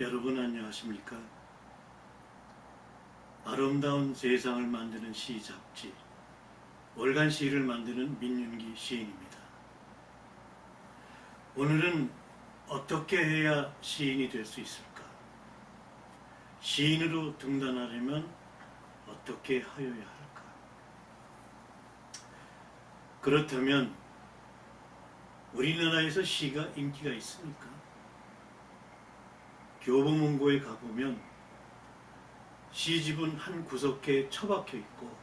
여러분 안녕하십니까? 아름다운 세상을 만드는 시 잡지 월간 시를 만드는 민윤기 시인입니다. 오늘은 어떻게 해야 시인이 될 수 있을까? 시인으로 등단하려면 어떻게 하여야 할까? 그렇다면 우리나라에서 시가 인기가 있습니까? 교보문고에 가보면 시집은 한 구석에 처박혀 있고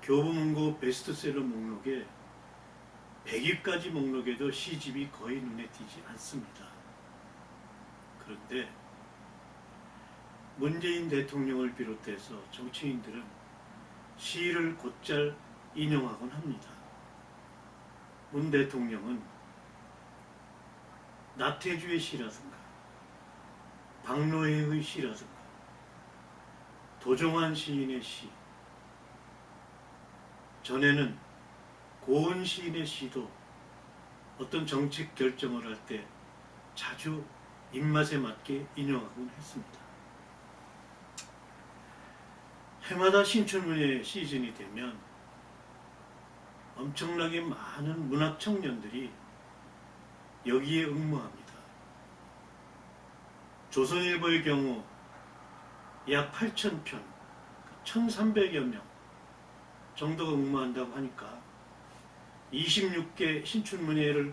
교보문고 베스트셀러 목록에 100위까지 목록에도 시집이 거의 눈에 띄지 않습니다. 그런데 문재인 대통령을 비롯해서 정치인들은 시를 곧잘 인용하곤 합니다. 문 대통령은 나태주의 시라든가 박노해의 시라든가 도종환 시인의 시 전에는 고은 시인의 시도 어떤 정책 결정을 할 때 자주 입맛에 맞게 인용하곤 했습니다. 해마다 신춘문예 시즌이 되면 엄청나게 많은 문학 청년들이 여기에 응모합니다. 조선일보의 경우 약 8,000편, 1,300여 명 정도가 응모한다고 하니까 26개 신춘문예를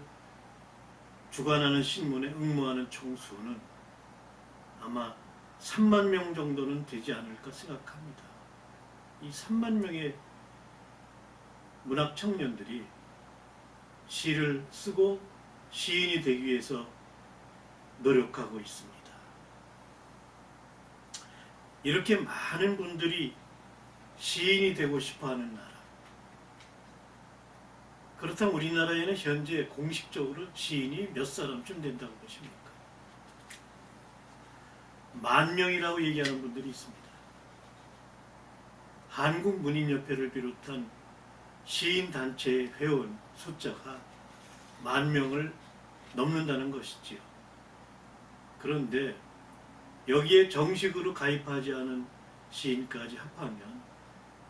주관하는 신문에 응모하는 총수는 아마 3만 명 정도는 되지 않을까 생각합니다. 이 3만 명의 문학 청년들이 시를 쓰고 시인이 되기 위해서 노력하고 있습니다. 이렇게 많은 분들이 시인이 되고 싶어 하는 나라. 그렇다면 우리나라에는 현재 공식적으로 시인이 몇 사람쯤 된다고 보십니까? 만 명이라고 얘기하는 분들이 있습니다. 한국문인협회를 비롯한 시인 단체의 회원 숫자가 만 명을 넘는다는 것이지요. 그런데 여기에 정식으로 가입하지 않은 시인까지 합하면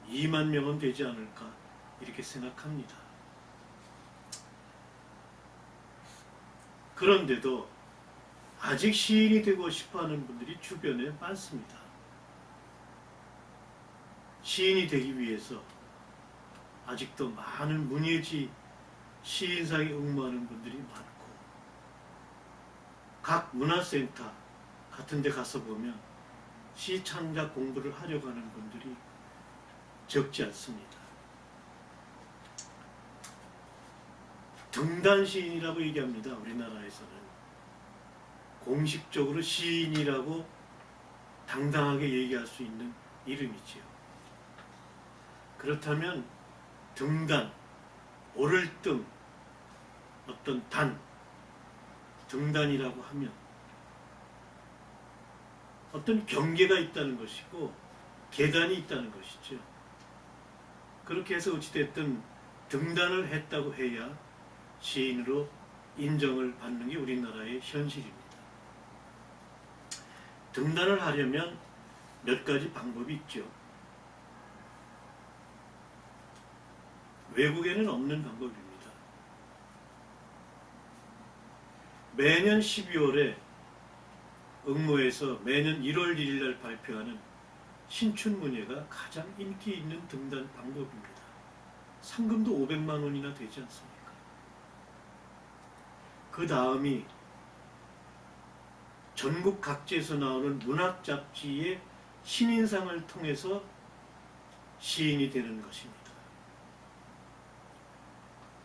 2만 명은 되지 않을까 이렇게 생각합니다. 그런데도 아직 시인이 되고 싶어 하는 분들이 주변에 많습니다. 시인이 되기 위해서 아직도 많은 문예지 시인상에 응모하는 분들이 많고 각 문화센터 같은 데 가서 보면 시 창작 공부를 하려고 하는 분들이 적지 않습니다. 등단 시인이라고 얘기합니다. 우리나라에서는 공식적으로 시인이라고 당당하게 얘기할 수 있는 이름이지요. 그렇다면 등단, 오를 등, 어떤 단, 등단이라고 하면 어떤 경계가 있다는 것이고 계단이 있다는 것이죠. 그렇게 해서 어찌됐든 등단을 했다고 해야 시인으로 인정을 받는 게 우리나라의 현실입니다. 등단을 하려면 몇 가지 방법이 있죠. 외국에는 없는 방법입니다. 매년 12월에 응모에서 매년 1월 1일 날 발표하는 신춘문예가 가장 인기 있는 등단 방법입니다. 상금도 500만 원이나 되지 않습니까? 그 다음이 전국 각지에서 나오는 문학 잡지의 신인상을 통해서 시인이 되는 것입니다.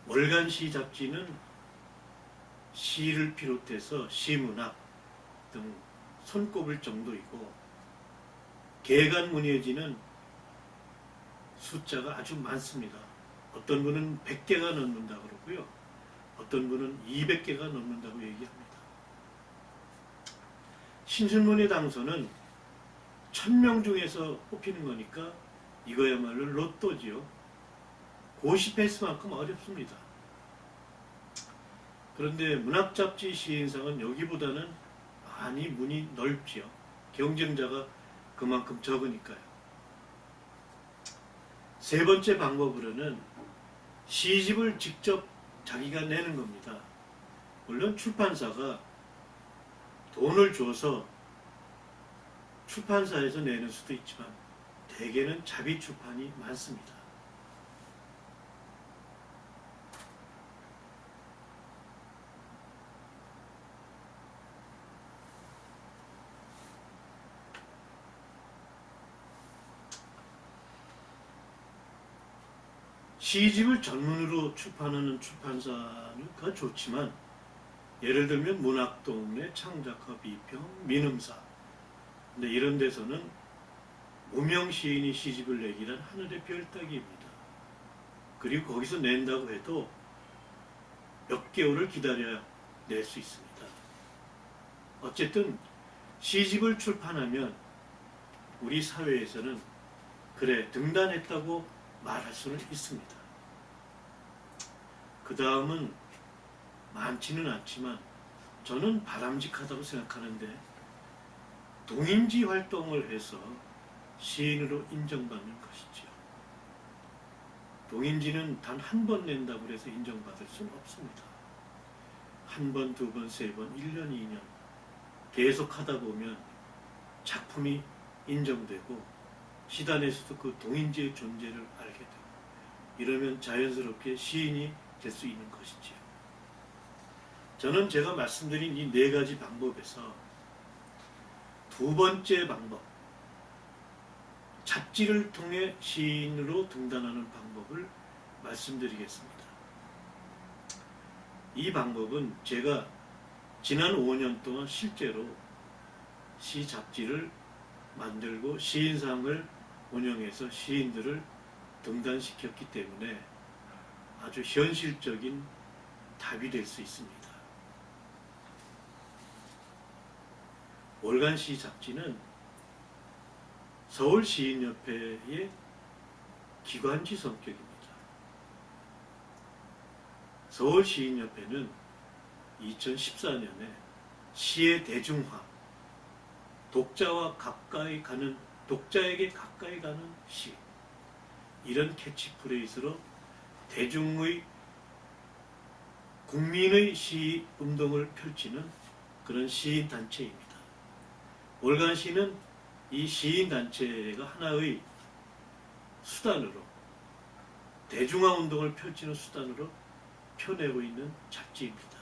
월간 시 잡지는 시를 비롯해서 시문학 등 손꼽을 정도이고 개간 문예지는 숫자가 아주 많습니다. 어떤 분은 100개가 넘는다 그러고요. 어떤 분은 200개가 넘는다고 얘기합니다. 신춘문예 당선은 1000명 중에서 뽑히는 거니까 이거야말로 로또지요. 고시패스만큼 어렵습니다. 그런데 문학잡지 시인상은 여기보다는 많이 문이 넓지요. 경쟁자가 그만큼 적으니까요. 세 번째 방법으로는 시집을 직접 자기가 내는 겁니다. 물론 출판사가 돈을 줘서 출판사에서 내는 수도 있지만 대개는 자비 출판이 많습니다. 시집을 전문으로 출판하는 출판사는 좋지만 예를 들면 문학동네 창작화 비평 민음사 근데 이런 데서는 무명 시인이 시집을 내기란 하늘의 별 따기입니다. 그리고 거기서 낸다고 해도 몇 개월을 기다려야 낼 수 있습니다. 어쨌든 시집을 출판하면 우리 사회에서는 그래 등단했다고 말할 수는 있습니다. 그 다음은 많지는 않지만 저는 바람직하다고 생각하는데 동인지 활동을 해서 시인으로 인정받는 것이지요. 동인지는 단 한 번 낸다고 해서 인정받을 수는 없습니다. 한 번, 두 번, 세 번, 1년, 2년 계속 하다 보면 작품이 인정되고 시단에서도 그 동인지의 존재를 알게 되고 이러면 자연스럽게 시인이 될 수 있는 것이지요. 저는 제가 말씀드린 이 네 가지 방법에서 두 번째 방법, 잡지를 통해 시인으로 등단하는 방법을 말씀드리겠습니다. 이 방법은 제가 지난 5년 동안 실제로 시 잡지를 만들고 시인상을 운영해서 시인들을 등단시켰기 때문에 아주 현실적인 답이 될 수 있습니다. 월간시 잡지는 서울시인협회의 기관지 성격입니다. 서울시인협회는 2014년에 시의 대중화, 독자와 가까이 가는 독자에게 가까이 가는 시 이런 캐치프레이즈로 대중의 국민의 시 운동을 펼치는 그런 시인 단체입니다. 월간 시는 이 시인 단체가 하나의 수단으로 대중화 운동을 펼치는 수단으로 펴내고 있는 잡지입니다.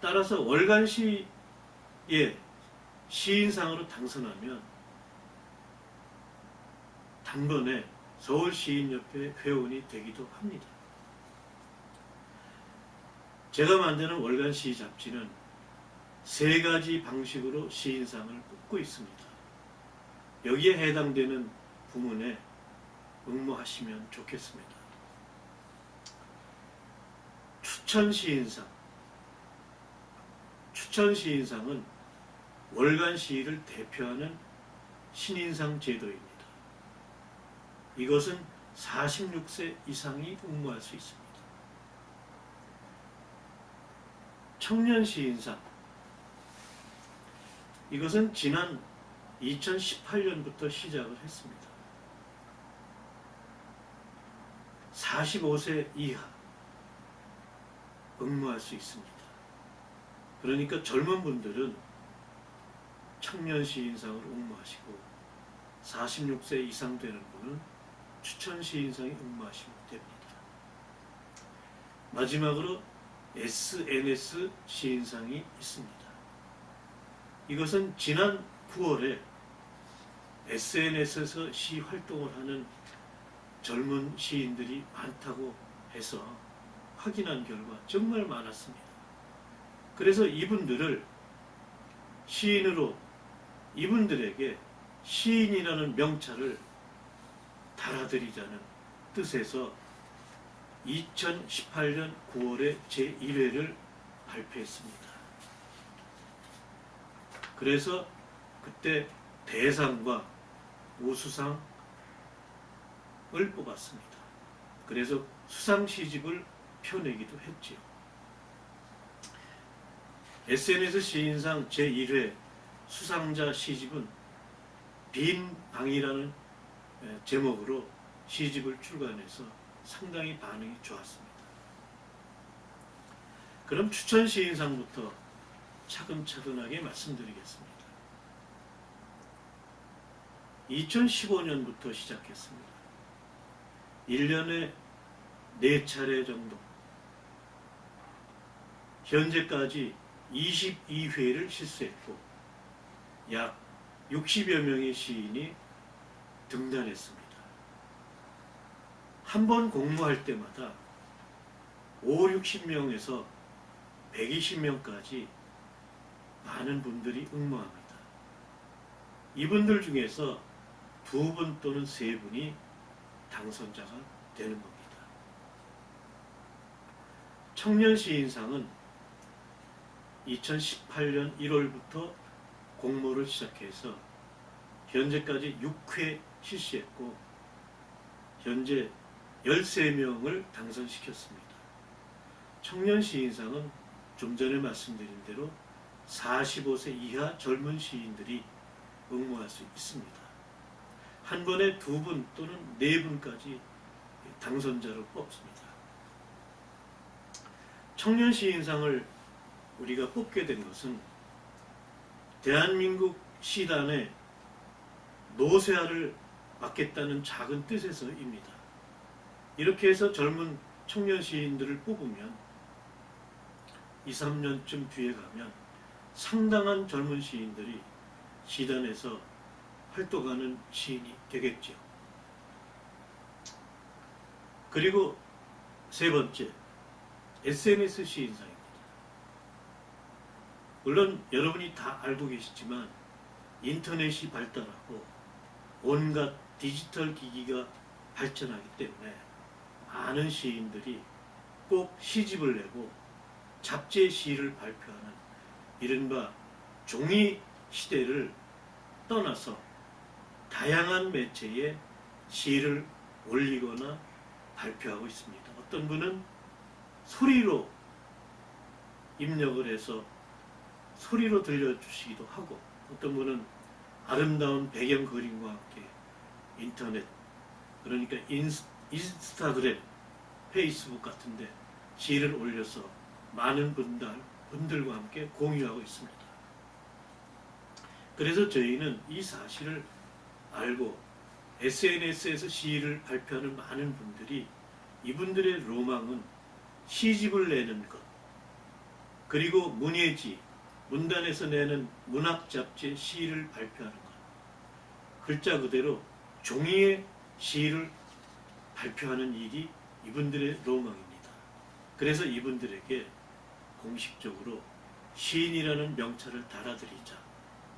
따라서 월간 시에 시인상으로 당선하면 단번에 서울시인협회 회원이 되기도 합니다. 제가 만드는 월간 시 잡지는 세 가지 방식으로 시인상을 뽑고 있습니다. 여기에 해당되는 부문에 응모하시면 좋겠습니다. 추천 시인상. 추천 시인상은 월간 시를 대표하는 신인상 제도입니다. 이것은 46세 이상이 응모할 수 있습니다. 청년 시인상. 이것은 지난 2018년부터 시작을 했습니다. 45세 이하 응모할 수 있습니다. 그러니까 젊은 분들은 청년 시인상을 응모하시고 46세 이상 되는 분은 추천 시인상에 응모하시면 됩니다. 마지막으로 SNS 시인상이 있습니다. 이것은 지난 9월에 SNS에서 시 활동을 하는 젊은 시인들이 많다고 해서 확인한 결과 정말 많았습니다. 그래서 이분들을 시인으로 이분들에게 시인이라는 명찰을 달아드리자는 뜻에서 2018년 9월에 제1회를 발표했습니다. 그래서 그때 대상과 우수상을 뽑았습니다. 그래서 수상 시집을 펴내기도 했지요. SNS 시인상 제1회 수상자 시집은 빈 방이라는 에, 제목으로 시집을 출간해서 상당히 반응이 좋았습니다. 그럼 추천 시인상부터 차근차근하게 말씀드리겠습니다. 2015년부터 시작했습니다. 1년에 4차례 정도. 현재까지 22회를 실수했고, 약 60여 명의 시인이 등단했습니다. 한 번 공모할 때마다 5, 60명에서 120명까지 많은 분들이 응모합니다. 이분들 중에서 두 분 또는 세 분이 당선자가 되는 겁니다. 청년 시인상은 2018년 1월부터 공모를 시작해서 현재까지 6회 실시했고 현재 13명을 당선시켰습니다. 청년 시인상은 좀 전에 말씀드린 대로 45세 이하 젊은 시인들이 응모할 수 있습니다. 한 번에 두 분 또는 네 분까지 당선자를 뽑습니다. 청년 시인상을 우리가 뽑게 된 것은 대한민국 시단의 노쇠화를 막겠다는 작은 뜻에서입니다. 이렇게 해서 젊은 청년 시인들을 뽑으면 2, 3년쯤 뒤에 가면 상당한 젊은 시인들이 시단에서 활동하는 시인이 되겠죠. 그리고 세 번째, SNS 시인상입니다. 물론 여러분이 다 알고 계시지만 인터넷이 발달하고 온갖 디지털 기기가 발전하기 때문에 많은 시인들이 꼭 시집을 내고 잡지의 시를 발표하는 이른바 종이 시대를 떠나서 다양한 매체에 시를 올리거나 발표하고 있습니다. 어떤 분은 소리로 입력을 해서 소리로 들려주시기도 하고 어떤 분은 아름다운 배경 그림과 함께 인터넷 그러니까 인스, 인스타그램, 페이스북 같은데 시를 올려서 많은 분들, 분들과 함께 공유하고 있습니다. 그래서 저희는 이 사실을 알고 SNS에서 시를 발표하는 많은 분들이 이분들의 로망은 시집을 내는 것 그리고 문예지 문단에서 내는 문학 잡지에 시를 발표하는 것 글자 그대로 종이에 시를 발표하는 일이 이분들의 로망입니다. 그래서 이분들에게 공식적으로 시인이라는 명찰을 달아드리자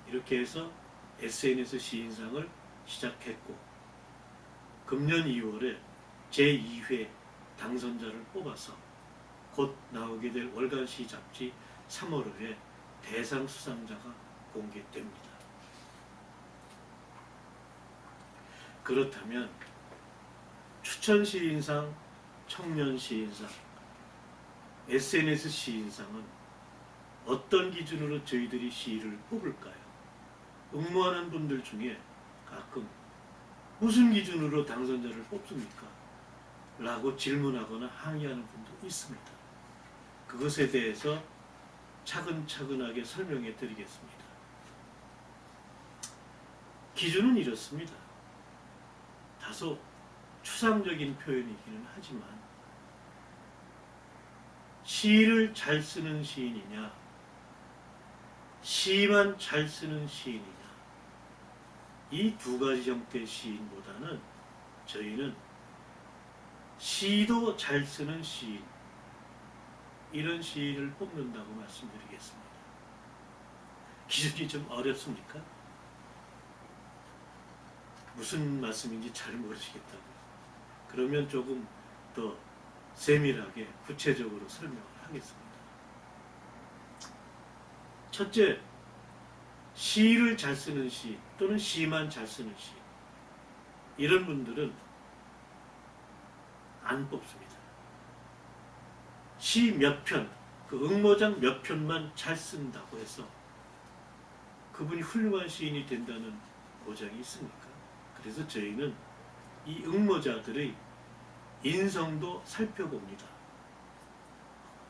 이렇게 해서 SNS 시인상을 시작했고 금년 2월에 제2회 당선자를 뽑아서 곧 나오게 될 월간시 잡지 3월호에 대상 수상자가 공개됩니다. 그렇다면 추천 시인상, 청년 시인상, SNS 시인상은 어떤 기준으로 저희들이 시를 뽑을까요? 응모하는 분들 중에 가끔 무슨 기준으로 당선자를 뽑습니까? 라고 질문하거나 항의하는 분도 있습니다. 그것에 대해서 차근차근하게 설명해 드리겠습니다. 기준은 이렇습니다. 다소 추상적인 표현이기는 하지만 시를 잘 쓰는 시인이냐 시만 잘 쓰는 시인이냐 이 두 가지 형태의 시인보다는 저희는 시도 잘 쓰는 시인 이런 시인을 뽑는다고 말씀드리겠습니다. 기준이 좀 어렵습니까? 무슨 말씀인지 잘 모르시겠다고요. 그러면 조금 더 세밀하게 구체적으로 설명을 하겠습니다. 첫째, 시를 잘 쓰는 시 또는 시만 잘 쓰는 시 이런 분들은 안 뽑습니다. 시 몇 편 그 응모장 몇 편만 잘 쓴다고 해서 그분이 훌륭한 시인이 된다는 보장이 있습니까? 그래서 저희는 이 응모자들의 인성도 살펴봅니다.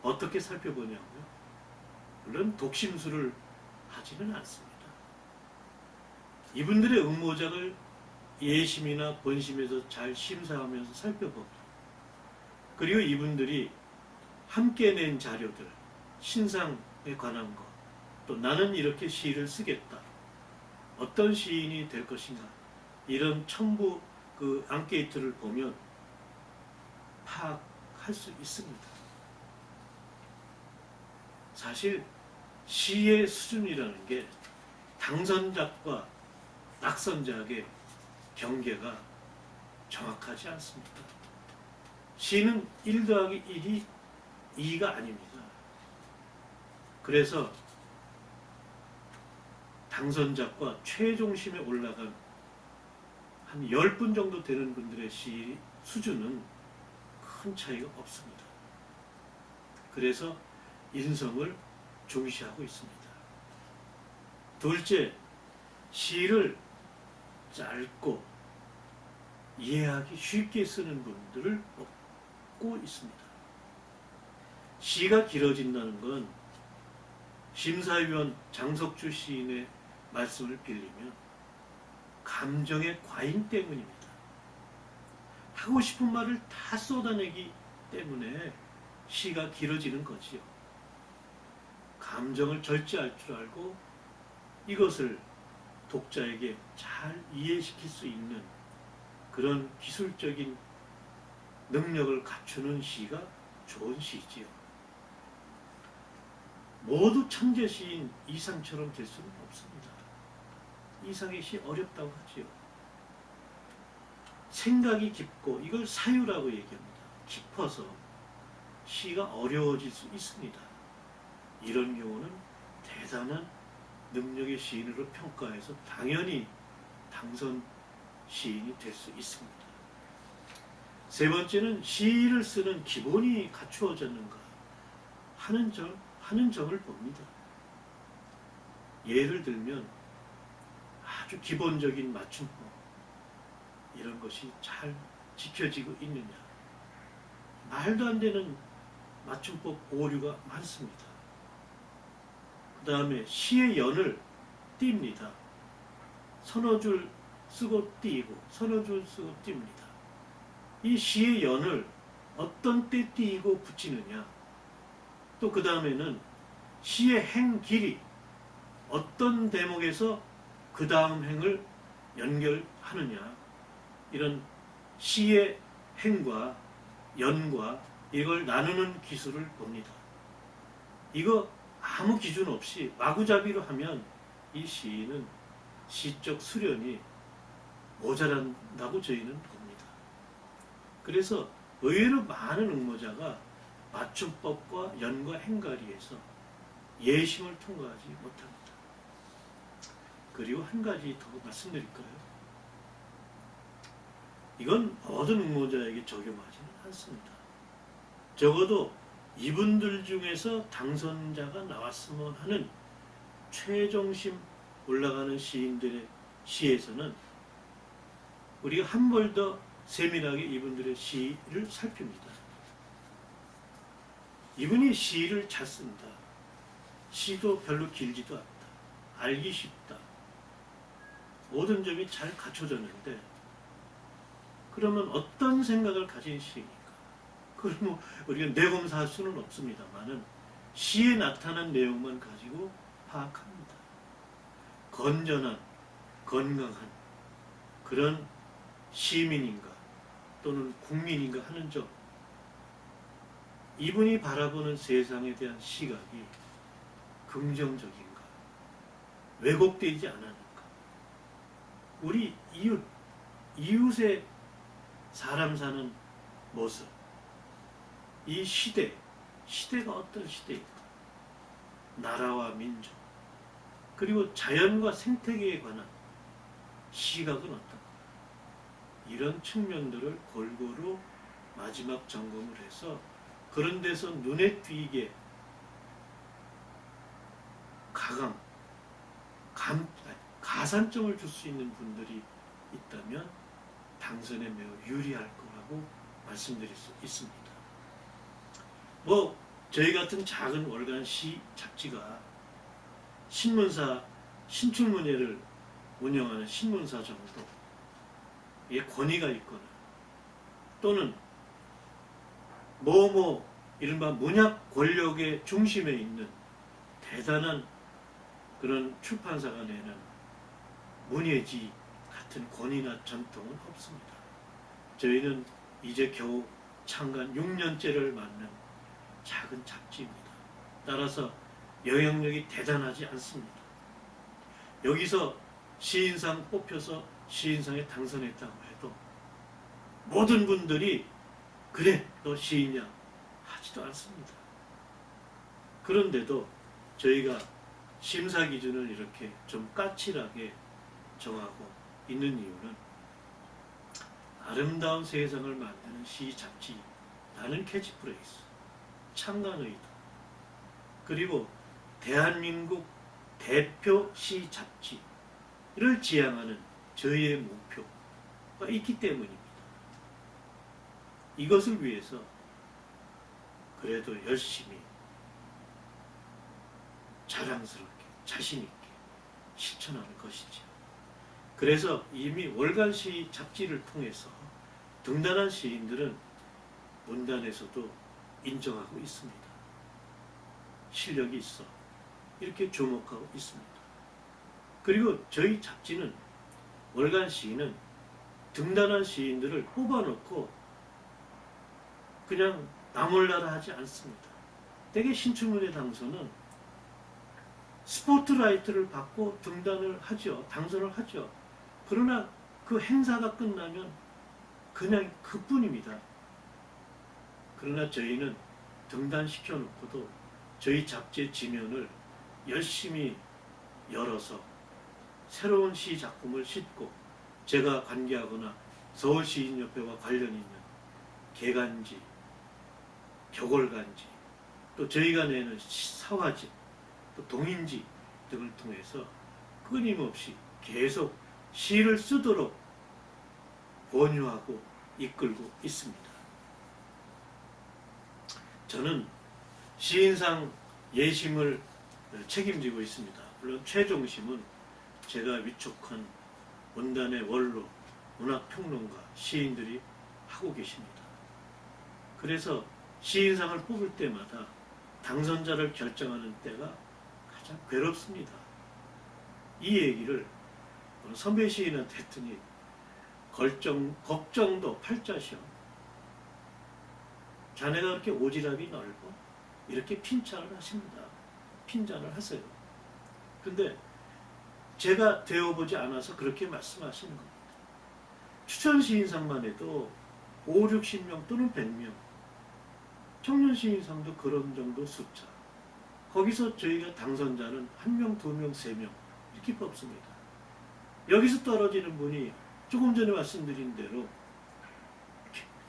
어떻게 살펴보냐고요? 물론 독심술을 하지는 않습니다. 이분들의 응모작을 예심이나 본심에서 잘 심사하면서 살펴봅니다. 그리고 이분들이 함께 낸 자료들, 신상에 관한 것, 또 나는 이렇게 시를 쓰겠다. 어떤 시인이 될 것인가. 이런 첨부 그 앙케이트를 보면 파악할 수 있습니다. 사실 시의 수준이라는 게 당선작과 낙선작의 경계가 정확하지 않습니다. 시는 1 더하기 1이 2가 아닙니다. 그래서 당선작과 최종심에 올라간 한 10분 정도 되는 분들의 시 수준은 큰 차이가 없습니다. 그래서 인성을 중시하고 있습니다. 둘째, 시를 짧고 이해하기 쉽게 쓰는 분들을 뽑고 있습니다. 시가 길어진다는 건 심사위원 장석주 시인의 말씀을 빌리면 감정의 과잉 때문입니다. 하고 싶은 말을 다 쏟아내기 때문에 시가 길어지는 거지요. 감정을 절제할 줄 알고 이것을 독자에게 잘 이해시킬 수 있는 그런 기술적인 능력을 갖추는 시가 좋은 시지요. 모두 천재 시인 이상처럼 될 수는 없습니다. 이상의 시 어렵다고 하지요. 생각이 깊고 이걸 사유라고 얘기합니다. 깊어서 시가 어려워질 수 있습니다. 이런 경우는 대단한 능력의 시인으로 평가해서 당연히 당선 시인이 될 수 있습니다. 세 번째는 시를 쓰는 기본이 갖추어졌는가 하는 점, 하는 점을 봅니다. 예를 들면 아주 기본적인 맞춤법 이런 것이 잘 지켜지고 있느냐 말도 안 되는 맞춤법 오류가 많습니다. 그 다음에 시의 연을 띱니다. 서너 줄 쓰고 띄고 서너 줄 쓰고 띱니다. 이 시의 연을 어떤 때 띄고 붙이느냐 또 그 다음에는 시의 행 길이 어떤 대목에서 그 다음 행을 연결하느냐 이런 시의 행과 연과 이걸 나누는 기술을 봅니다. 이거 아무 기준 없이 마구잡이로 하면 이 시인은 시적 수련이 모자란다고 저희는 봅니다. 그래서 의외로 많은 응모자가 맞춤법과 연과 행가리에서 예심을 통과하지 못합니다. 그리고 한 가지 더 말씀드릴까요? 이건 모든 응모자에게 적용하지는 않습니다. 적어도 이분들 중에서 당선자가 나왔으면 하는 최종심 올라가는 시인들의 시에서는 우리가 한 번 더 세밀하게 이분들의 시를 살핍니다. 이분이 시를 잘 쓴다. 시도 별로 길지도 않다. 알기 쉽다. 모든 점이 잘 갖춰졌는데 그러면 어떤 생각을 가진 시입니까? 그걸 뭐 우리가 내검사할 수는 없습니다만은 시에 나타난 내용만 가지고 파악합니다. 건전한, 건강한 그런 시민인가 또는 국민인가 하는 점 이분이 바라보는 세상에 대한 시각이 긍정적인가 왜곡되지 않았는가 우리 이웃 이웃의 사람 사는 모습. 이 시대 시대가 어떤 시대일까 나라와 민족. 그리고 자연과 생태계에 관한 시각은 어떤가 이런 측면들을 골고루 마지막 점검을 해서 그런 데서 눈에 띄게 가감, 감, 가산점을 줄 수 있는 분들이 있다면 당선에 매우 유리할 거라고 말씀드릴 수 있습니다. 뭐 저희 같은 작은 월간 시 잡지가 신문사 신출문예를 운영하는 신문사 정도 의 권위가 있거나 또는 뭐뭐 이른바 문학 권력의 중심에 있는 대단한 그런 출판사가 내는 문예지 같은 권위나 전통은 없습니다. 저희는 이제 겨우 창간 6년째를 맞는 작은 잡지입니다. 따라서 영향력이 대단하지 않습니다. 여기서 시인상 뽑혀서 시인상에 당선했다고 해도 모든 분들이 그래 너 시인이야 하지도 않습니다. 그런데도 저희가 심사 기준을 이렇게 좀 까칠하게 정하고 있는 이유는 아름다운 세상을 만드는 시 잡지 라는 캐치프레이즈, 창간 의도, 그리고 대한민국 대표 시 잡지를 지향하는 저희의 목표가 있기 때문입니다. 이것을 위해서 그래도 열심히 자랑스럽게 자신있게 실천하는 것이죠. 그래서 이미 월간 시 잡지를 통해서 등단한 시인들은 문단에서도 인정하고 있습니다. 실력이 있어. 이렇게 주목하고 있습니다. 그리고 저희 잡지는 월간 시인은 등단한 시인들을 뽑아놓고 그냥 나몰라라 하지 않습니다. 대개 신춘문예 당선은 스포트라이트를 받고 등단을 하죠. 당선을 하죠. 그러나 그 행사가 끝나면 그냥 그뿐입니다. 그러나 저희는 등단시켜 놓고도 저희 잡지의 지면을 열심히 열어서 새로운 시 작품을 싣고 제가 관계하거나 서울시인협회와 관련 있는 개간지, 격월간지, 또 저희가 내는 시- 사화집, 또 동인지 등을 통해서 끊임없이 계속 시를 쓰도록 권유하고 이끌고 있습니다. 저는 시인상 예심을 책임지고 있습니다. 물론 최종심은 제가 위촉한 원단의 원로, 문학평론가, 시인들이 하고 계십니다. 그래서 시인상을 뽑을 때마다 당선자를 결정하는 때가 가장 괴롭습니다. 이 얘기를 선배 시인한테 했더니 걸정, 걱정도 팔자시오. 자네가 그렇게 오지랖이 넓어? 이렇게 핀찬을 하십니다. 핀잔을 하세요. 근데 제가 되어보지 않아서 그렇게 말씀하시는 겁니다. 추천 시인상만 해도 5, 60명 또는 100명. 청년 시인상도 그런 정도 숫자. 거기서 저희가 당선자는 한 명, 두 명, 세명 이렇게 뽑습니다. 여기서 떨어지는 분이 조금 전에 말씀드린 대로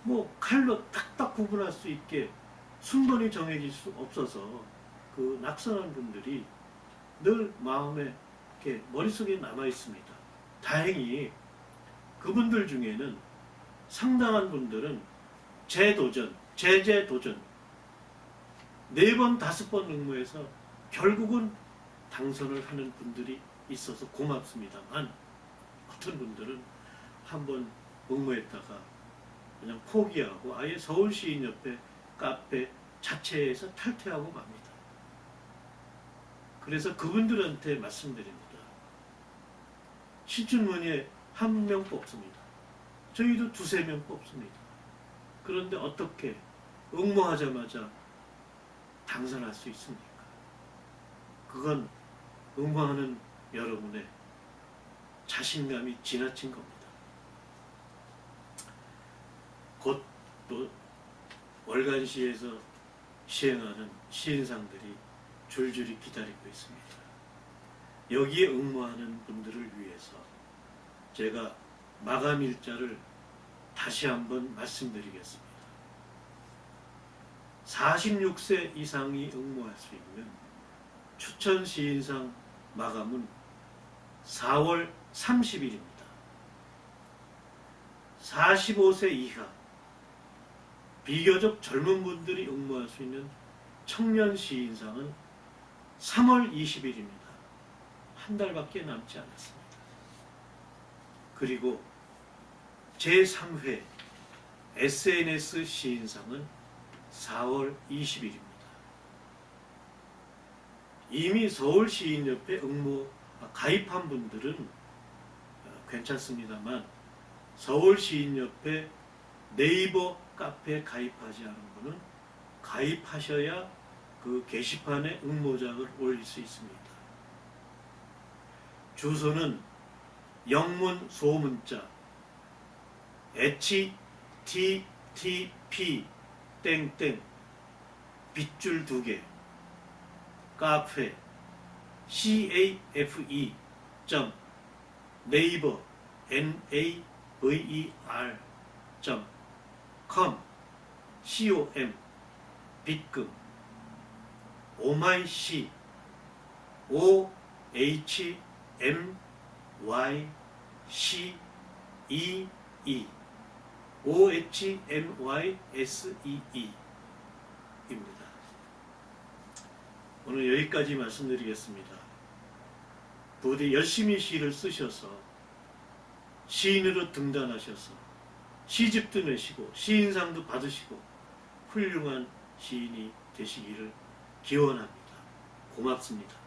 뭐 칼로 딱딱 구분할 수 있게 순번이 정해질 수 없어서 그 낙선한 분들이 늘 마음에 이렇게 머릿속에 남아 있습니다. 다행히 그분들 중에는 상당한 분들은 재도전, 재재도전 네 번, 다섯 번 응모해서 결국은 당선을 하는 분들이 있어서 고맙습니다만 어떤 분들은 한번 응모했다가 그냥 포기하고 아예 서울시인협회 카페 자체에서 탈퇴하고 맙니다. 그래서 그분들한테 말씀드립니다. 신춘문예 한 명 뽑습니다. 저희도 두세 명 뽑습니다. 그런데 어떻게 응모하자마자 당선할 수 있습니까? 그건 응모하는 여러분의 자신감이 지나친 겁니다. 곧 또 월간시에서 시행하는 시인상들이 줄줄이 기다리고 있습니다. 여기에 응모하는 분들을 위해서 제가 마감 일자를 다시 한번 말씀드리겠습니다. 46세 이상이 응모할 수 있는 추천 시인상 마감은 4월 30일입니다. 45세 이하 비교적 젊은 분들이 응모할 수 있는 청년 시인상은 3월 20일입니다. 한 달밖에 남지 않았습니다. 그리고 제3회 SNS 시인상은 4월 20일입니다. 이미 서울시인협회 응모 아, 가입한 분들은 어, 괜찮습니다만 서울시인협회 네이버 카페 가입하지 않은 분은 가입하셔야 그 게시판에 응모작을 올릴 수 있습니다. 주소는 영문 소문자 http 땡땡 빗줄 두 개 카페 cafe 점 네이버 naver 점 com com 빗금 오마이시 o h m y c e e o h m y s e e 입니다. 오늘 여기까지 말씀드리겠습니다. 부디 열심히 시를 쓰셔서 시인으로 등단하셔서 시집도 내시고 시인상도 받으시고 훌륭한 시인이 되시기를 기원합니다. 고맙습니다.